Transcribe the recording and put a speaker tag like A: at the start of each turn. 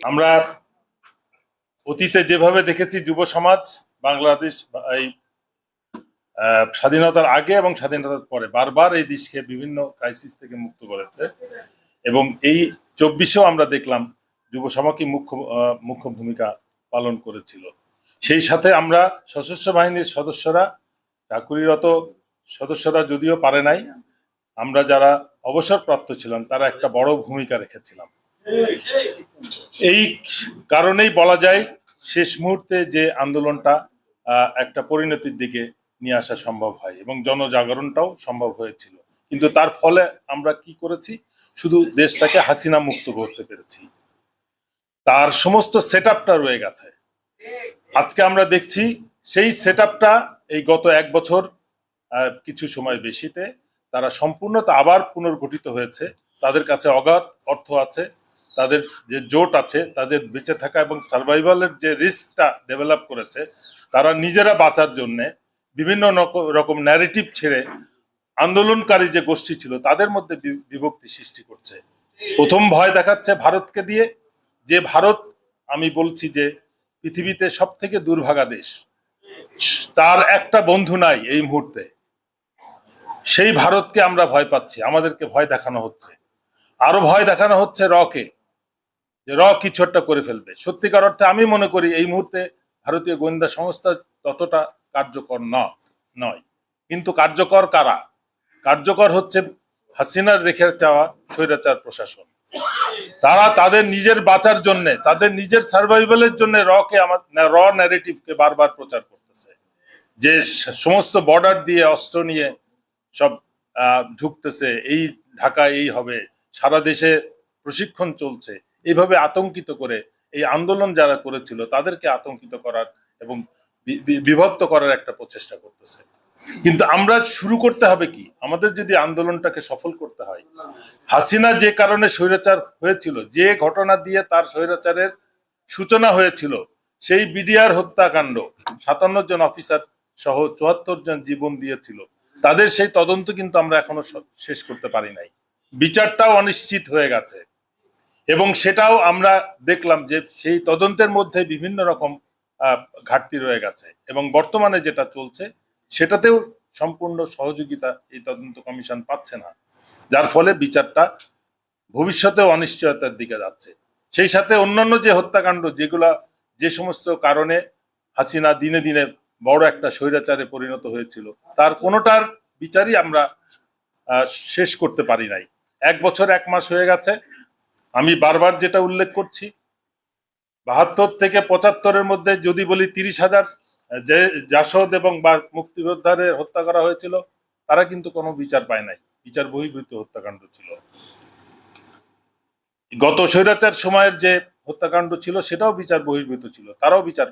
A: আমরা অতীতে যেভাবে দেখেছি যুব সমাজ, বাংলাদেশ এই স্বাধীনতার আগে এবং স্বাধীনতার পরে বারবার এই দেশকে বিভিন্ন ক্রাইসিস থেকে মুক্ত করেছে এবং এই চব্বিশেও আমরা দেখলাম যুব সমাজই মুখ্য মুখ্য ভূমিকা পালন করেছিল। সেই সাথে আমরা সশস্ত্র বাহিনীর সদস্যরা, চাকুরিরত সদস্যরা যদিও পারে নাই, আমরা যারা অবসরপ্রাপ্ত ছিলাম, তারা একটা বড় ভূমিকা রেখেছিলাম। এই কারণেই বলা যায় শেষ মুহূর্তে যে আন্দোলনটা একটা পরিণতির দিকে নিয়ে আসা সম্ভব হয় এবং জনজাগরণটাও সম্ভব হয়েছিল। কিন্তু তার ফলে আমরা কি করেছি? শুধু দেশটাকে হাসিনা মুক্ত করতে পেরেছি। তার সমস্ত সেট রয়ে গেছে। আজকে আমরা দেখছি সেই সেট এই গত এক বছর কিছু সময় বেশিতে তারা সম্পূর্ণ তা আবার পুনর্গঠিত হয়েছে। তাদের কাছে অগাধ অর্থ আছে। তাদের যে জোট আছে, তাদের বেঁচে থাকা এবং সার্ভাইভালের যে রিস্কটা ডেভেলপ করেছে, তারা নিজেরা বাঁচার জন্য বিভিন্ন রকম ন্যারেটিভ ছেড়ে আন্দোলনকারী যে গোষ্ঠী ছিল, তাদের মধ্যে বিভক্তি সৃষ্টি করছে। প্রথম ভয় দেখাচ্ছে ভারতকে দিয়ে যে ভারত, আমি বলছি যে পৃথিবীতে সব থেকে দুর্ভাগা দেশ। তার একটা বন্ধু নাই এই মুহূর্তে। সেই ভারতকে আমরা ভয় পাচ্ছি, আমাদেরকে ভয় দেখানো হচ্ছে। আরও ভয় দেখানো হচ্ছে রকে যে র একটা করে ফেলবে। সত্যিকার অর্থে আমি মনে করি এই মুহূর্তে ভারতীয় গোয়েন্দা সংস্থা ততটা কার্যকর নয়। কিন্তু কার্যকর কারা? কার্যকর হচ্ছে হাসিনার রেখে যাওয়া স্বৈরাচার প্রশাসন। তারা তাদের নিজের বাঁচার জন্য, তাদের নিজের সার্ভাইভালের জন্য রকে আমার র ন্যারেটিভকে বারবার প্রচার করতেছে। যে সমস্ত বর্ডার দিয়ে অস্ত্র নিয়ে সব ঢুকতেছে, এই ঢাকা এই হবে, সারা দেশে প্রশিক্ষণ চলছে। এইভাবে আতঙ্কিত করে এই আন্দোলন যারা করেছিল, তাদেরকে আতঙ্কিত করার এবং বিভক্ত করার একটা প্রচেষ্টা করতেছে। কিন্তু আমরা শুরু করতে হবে কি? আমাদের যদি আন্দোলনটাকে সফল করতে হয়, হাসিনা যে কারণে স্বৈরাচার হয়েছিল, যে ঘটনা দিয়ে তার স্বৈরাচারের সূচনা হয়েছিল, সেই বিডিআর হত্যাকাণ্ড, সাতান্ন জন অফিসার সহ চুয়াত্তর জন জীবন দিয়েছিল, তাদের সেই তদন্ত কিন্তু আমরা এখনও শেষ করতে পারি নাই। বিচারটাও অনিশ্চিত হয়ে গেছে। এবং সেটাও আমরা দেখলাম যে সেই তদন্তের মধ্যে বিভিন্ন রকম ঘাটতি রয়ে গেছে এবং বর্তমানে যেটা চলছে সেটাতেও সম্পূর্ণ সহযোগিতা এই তদন্ত কমিশন পাচ্ছে না, যার ফলে বিচারটা ভবিষ্যতেও অনিশ্চয়তার দিকে যাচ্ছে। সেই সাথে অন্যান্য যে হত্যাকাণ্ড যেগুলা যে সমস্ত কারণে হাসিনা দিনে দিনে বড় একটা স্বৈরাচারে পরিণত হয়েছিল, তার কোনোটার বিচারই আমরা শেষ করতে পারি নাই। এক বছর, এক মাস হয়ে গেছে আমি বারবার যেটা উল্লেখ করছি, বাহাত্তর থেকে পঁচাত্তরের মধ্যে যদি বলি তিরিশ হাজার যে জাসদ এবং মুক্তিযোদ্ধাদের হত্যা করা হয়েছিল, তারা কিন্তু কোনো বিচার পায় নাই। বিচার বহির্ভূত হত্যাকাণ্ড ছিল। গত স্বৈরাচার সময়ের যে হত্যাকাণ্ড ছিল, সেটাও বিচার বহির্ভূত ছিল। তারাও বিচার